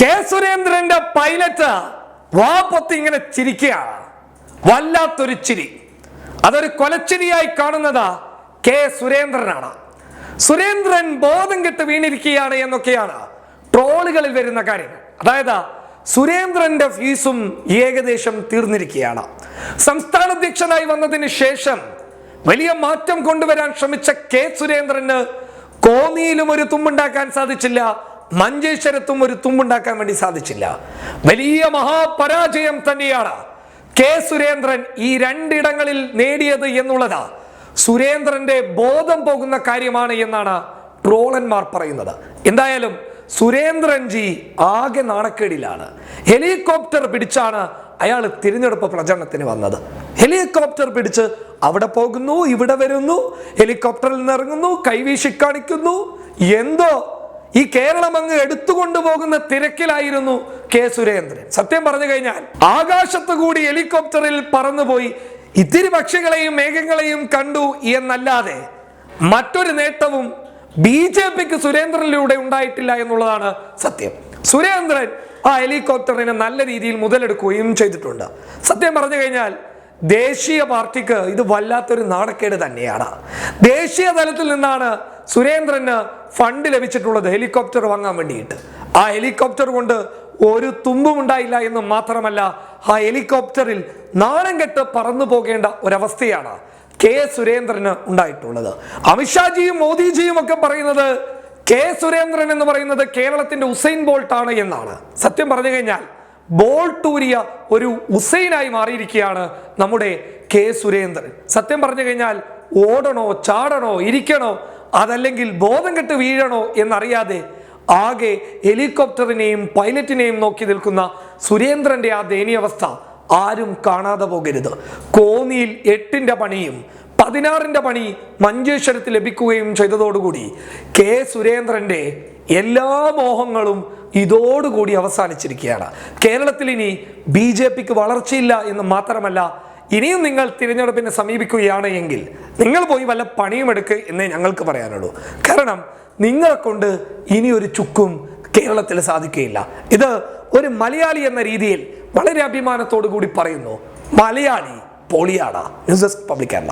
K സുരേന്ദ്രന്റെ pilot വാ പൊത്തി ഇങ്ങനെ ചിരിക്കുകയാണ് വല്ലാത്തൊരു ചിരി. അതൊരു കൊലച്ചിരിയായി കാണുന്നത് കെ സുരേന്ദ്രനാണ്. സുരേന്ദ്രൻ ബോധം കെട്ട് വീണിരിക്കുകയാണ് എന്നൊക്കെയാണ് ട്രോളുകളിൽ വരുന്ന കാര്യങ്ങൾ അതായത് സുരേന്ദ്രന്റെ ഫീസും ഏകദേശം തീർന്നിരിക്കുകയാണ്. സംസ്ഥാന അധ്യക്ഷനായി വന്നതിന് ശേഷം വലിയ മാറ്റം കൊണ്ടുവരാൻ ശ്രമിച്ച കെ സുരേന്ദ്രന് കോന്നിയിലും ഒരു തുമ്പുണ്ടാക്കാൻ സാധിച്ചില്ല. മഞ്ചേശ്വരത്തും ഒരു തുമ്പുണ്ടാക്കാൻ വേണ്ടി സാധിച്ചില്ല. വലിയ മഹാപരാജയം തന്നെയാണ് കെ സുരേന്ദ്രൻ ഈ രണ്ടിടങ്ങളിൽ നേടിയത് എന്നുള്ളത്. സുരേന്ദ്രന്റെ ബോധം പോകുന്ന കാര്യമാണ് എന്നാണ് ട്രോളന്മാർ പറയുന്നത്. എന്തായാലും സുരേന്ദ്രൻജി ആകെ നാണക്കേടിലാണ്. ഹെലികോപ്റ്റർ പിടിച്ചാണ് അയാൾ തിരഞ്ഞെടുപ്പ് പ്രചരണത്തിന് വന്നത്. ഹെലികോപ്റ്റർ പിടിച്ച് അവിടെ പോകുന്നു ഇവിടെ വരുന്നു ഹെലികോപ്റ്ററിൽ നിന്ന് ഇറങ്ങുന്നു കൈവീശി കാണിക്കുന്നു. എന്തോ ഈ കേരളം അങ്ങ് എടുത്തുകൊണ്ടു പോകുന്ന തിരക്കിലായിരുന്നു കെ സുരേന്ദ്രൻ. സത്യം പറഞ്ഞു കഴിഞ്ഞാൽ ആകാശത്തു കൂടി ഹെലികോപ്റ്ററിൽ പറന്നുപോയി. ഇത്തിരി പക്ഷികളെയും മേഘങ്ങളെയും കണ്ടു എന്നല്ലാതെ മറ്റൊരു നേട്ടവും ബി ജെ പിക്ക് സുരേന്ദ്രനിലൂടെ ഉണ്ടായിട്ടില്ല എന്നുള്ളതാണ് സത്യം. സുരേന്ദ്രൻ ആ ഹെലികോപ്റ്ററിനെ നല്ല രീതിയിൽ മുതലെടുക്കുകയും ചെയ്തിട്ടുണ്ട്. സത്യം പറഞ്ഞു കഴിഞ്ഞാൽ ദേശീയ പാർട്ടിക്ക് ഇത് വല്ലാത്തൊരു നാണക്കേട് തന്നെയാണ്. ദേശീയ തലത്തിൽ നിന്നാണ് സുരേന്ദ്രന് ഫണ്ട് ലഭിച്ചിട്ടുള്ളത് ഹെലികോപ്റ്റർ വാങ്ങാൻ വേണ്ടിയിട്ട്. ആ ഹെലികോപ്റ്റർ കൊണ്ട് ഒരു തുമ്പും ഉണ്ടായില്ല എന്ന് മാത്രമല്ല ആ ഹെലികോപ്റ്ററിൽ നാണം കെട്ട് പറന്നു പോകേണ്ട ഒരവസ്ഥയാണ് കെ സുരേന്ദ്രന് ഉണ്ടായിട്ടുള്ളത്. അമിത്ഷാജിയും മോദിജിയും ഒക്കെ പറയുന്നത് കെ സുരേന്ദ്രൻ എന്ന് പറയുന്നത് കേരളത്തിന്റെ ഉസൈൻ ആണ് എന്നാണ്. സത്യം പറഞ്ഞു കഴിഞ്ഞാൽ ബോൾട്ടൂരിയ ഒരു ഉസൈനായി മാറിയിരിക്കുകയാണ് നമ്മുടെ കെ സുരേന്ദ്രൻ. സത്യം പറഞ്ഞു കഴിഞ്ഞാൽ ഓടണോ ചാടണോ ഇരിക്കണോ അതല്ലെങ്കിൽ ബോധം കെട്ട് വീഴണോ എന്നറിയാതെ ആകെ ഹെലികോപ്റ്ററിനെയും പൈലറ്റിനെയും നോക്കി നിൽക്കുന്ന സുരേന്ദ്രന്റെ ആ ദയനീയാവസ്ഥ ആരും കാണാതെ പോകരുത്. കോന്നിയിൽ എട്ടിന്റെ പണിയും പതിനാറിന്റെ പണി മഞ്ചേശ്വരത്ത് ലഭിക്കുകയും ചെയ്തതോടുകൂടി കെ സുരേന്ദ്രന്റെ എല്ലാ മോഹങ്ങളും ഇതോടുകൂടി അവസാനിച്ചിരിക്കുകയാണ്. കേരളത്തിൽ ഇനി ബി ജെ പിക്ക് വളർച്ചയില്ല എന്ന് മാത്രമല്ല ഇനിയും നിങ്ങൾ തിരഞ്ഞെടുപ്പിനെ സമീപിക്കുകയാണ് എങ്കിൽ നിങ്ങൾ പോയി വല്ല പണിയും എടുക്കുക എന്നേ ഞങ്ങൾക്ക് പറയാനുള്ളൂ. കാരണം നിങ്ങളെ കൊണ്ട് ഇനി ഒരു ചുക്കും കേരളത്തിൽ സാധിക്കുകയില്ല. ഇത് ഒരു മലയാളി എന്ന രീതിയിൽ വളരെ അഭിമാനത്തോടു കൂടി പറയുന്നു. Malayali പൊളിയാട. News desk public Kerala.